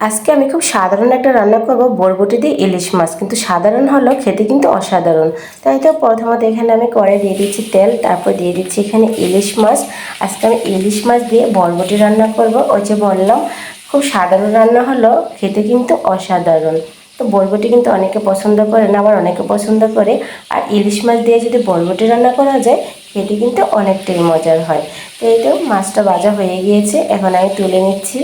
আজকে আমি খুব সাধারণ একটা রান্না করব বরবটি দিয়ে ইলিশ মাছ। কিন্তু সাধারণ হলেও খেতে কিন্তু অসাধারণ। তাই তো প্রথমত এখানে আমি কড়াই দিয়ে দিচ্ছি তেল, তারপর দিয়ে দিচ্ছি এখানে ইলিশ মাছ। আজকে আমি ইলিশ মাছ দিয়ে বরবটি রান্না করব। ওই যে বললাম, খুব সাধারণ রান্না হলেও খেতে কিন্তু অসাধারণ। তো বরবটি কিন্তু অনেকে পছন্দ করে না, আবার অনেকে পছন্দ করে। আর ইলিশ মাছ দিয়ে যদি বরবটি রান্না করা যায়, খেতে কিন্তু অনেকটাই মজার হয়। তো এই তো মাছটা ভাজা হয়ে গিয়েছে। এখন আমি তুলে নিচ্ছি।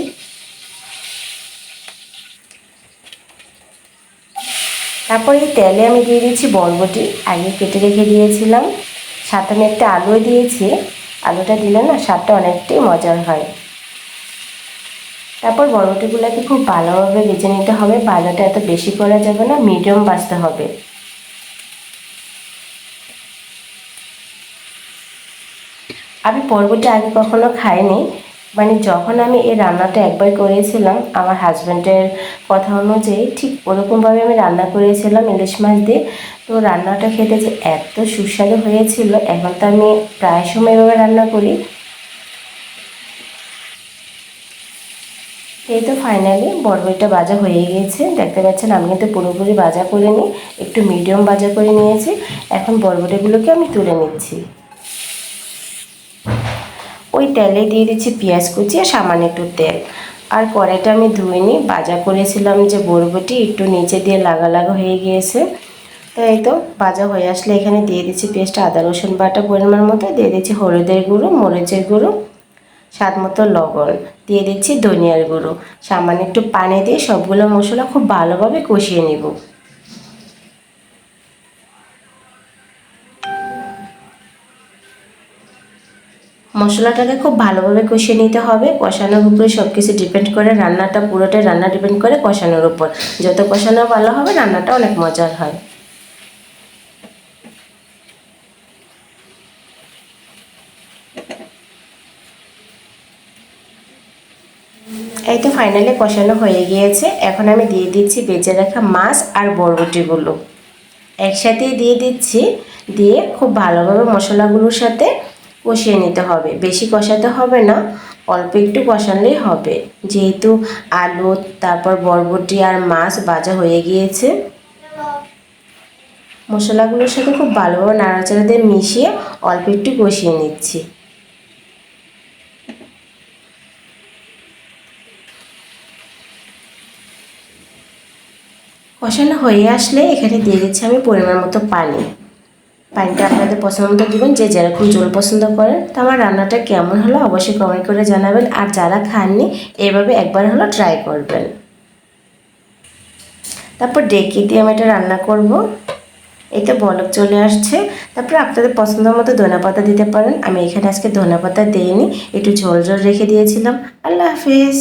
তারপর এই তেলে আমি দিয়ে দিয়েছি বরবটি। আগে কেটে রেখে দিয়েছিলাম। সাথে আমি একটা আলুও দিয়েছি। আলুটা দিলে না স্বাদটা অনেকটাই মজার হয়। তারপর বরবটিগুলোকে খুব ভালোভাবে ভেজে নিতে হবে। ভাজাটা এত বেশি করা যাবে না, মিডিয়াম বাজতে হবে। আমি বরবটি আগে কখনো খাইনি। মানে যখন আমি এই রান্নাটা একবার করেছিলাম, আমার হাজব্যান্ডের কথা অনুযায়ী ঠিক ওরকমভাবে আমি রান্না করেছিলাম ইলিশ মাছ দিয়ে। তো রান্নাটা খেতে যে এত সুস্বাদু হয়েছিল, এখন তো আমি প্রায় সময় এভাবে রান্না করি। এই তো ফাইনালি বরবটিটা ভাজা হয়ে গিয়েছে দেখতে পাচ্ছেন, আমি কিন্তু পুরোপুরি ভাজা করে নিই একটু মিডিয়াম ভাজা করে নিয়েছি। এখন বরবটিগুলোকে আমি তুলে নিচ্ছি। ওই তেলে দিয়ে দিচ্ছি পেঁয়াজ কুচি আর সামান্য একটু তেল। আর কড়াইটা আমি ধুয়ে নিই। ভাজা করেছিলাম যে বরবটি, একটু নিচে দিয়ে লাগা লাগা হয়ে গিয়েছে। তো এই তো ভাজা হয়ে আসলে এখানে দিয়ে দিচ্ছি পেঁয়াজটা, আদা, রসুন বাটা পরিমাণ মতো। দিয়ে দিচ্ছি হলুদের গুঁড়ো, মরিচের গুঁড়ো, স্বাদ মতো লবণ। দিয়ে দিচ্ছি ধনিয়ার গুঁড়ো। সামান্য একটু পানি দিয়ে সবগুলো মশলা খুব ভালোভাবে কষিয়ে নেব। মশলাটাকে খুব ভালোভাবে কষিয়ে নিতে হবে। কষানোর উপরে সব কিছু ডিপেন্ড করে রান্নাটা পুরোটাই রান্না ডিপেন্ড করে কষানোর উপর। যত কষানো ভালো হবে, রান্নাটা অনেক মজার হয়। এই তো ফাইনালি কষানো হয়ে গিয়েছে। এখন আমি দিয়ে দিচ্ছি বেজে রাখা মাছ আর বরবটিগুলো। একসাথেই দিয়ে দিচ্ছি। দিয়ে খুব ভালোভাবে মশলাগুলোর সাথে কষিয়ে নিতে হবে। বেশি কষাতে হবে না, অল্প একটু কষালেই হবে। যেহেতু আলু, তারপর বরবটি আর মাছ ভাজা হয়ে গিয়েছে। মশলাগুলোর সাথে খুব ভালোভাবে নাড়াচাড়া দিয়ে মিশিয়ে অল্প একটু কষিয়ে নিচ্ছি। কষানো হয়ে আসলে এখানে দিয়ে দিচ্ছি আমি পরিমাণ মতো পানি। পানিটা আপনাদের পছন্দ মতো দেবেন, যে যেরকম জল পছন্দ করেন, তো আমার রান্নাটা কেমন হলো অবশ্যই কমেন্ট করে জানাবেন, আর যারা খাননি, এভাবে একবার হলো ট্রাই করবেন। তারপর ডেকে দিয়ে আমি এটা রান্না করব। এতে বলক চলে আসছে। তারপরে আপনাদের পছন্দ মতো ধনে পাতা দিতে পারেন। আমি এখানে আজকে ধনে পাতা দিইনি, একটু ঝোল ঝোল রেখে দিয়েছিলাম। আল্লাহ হাফিজ।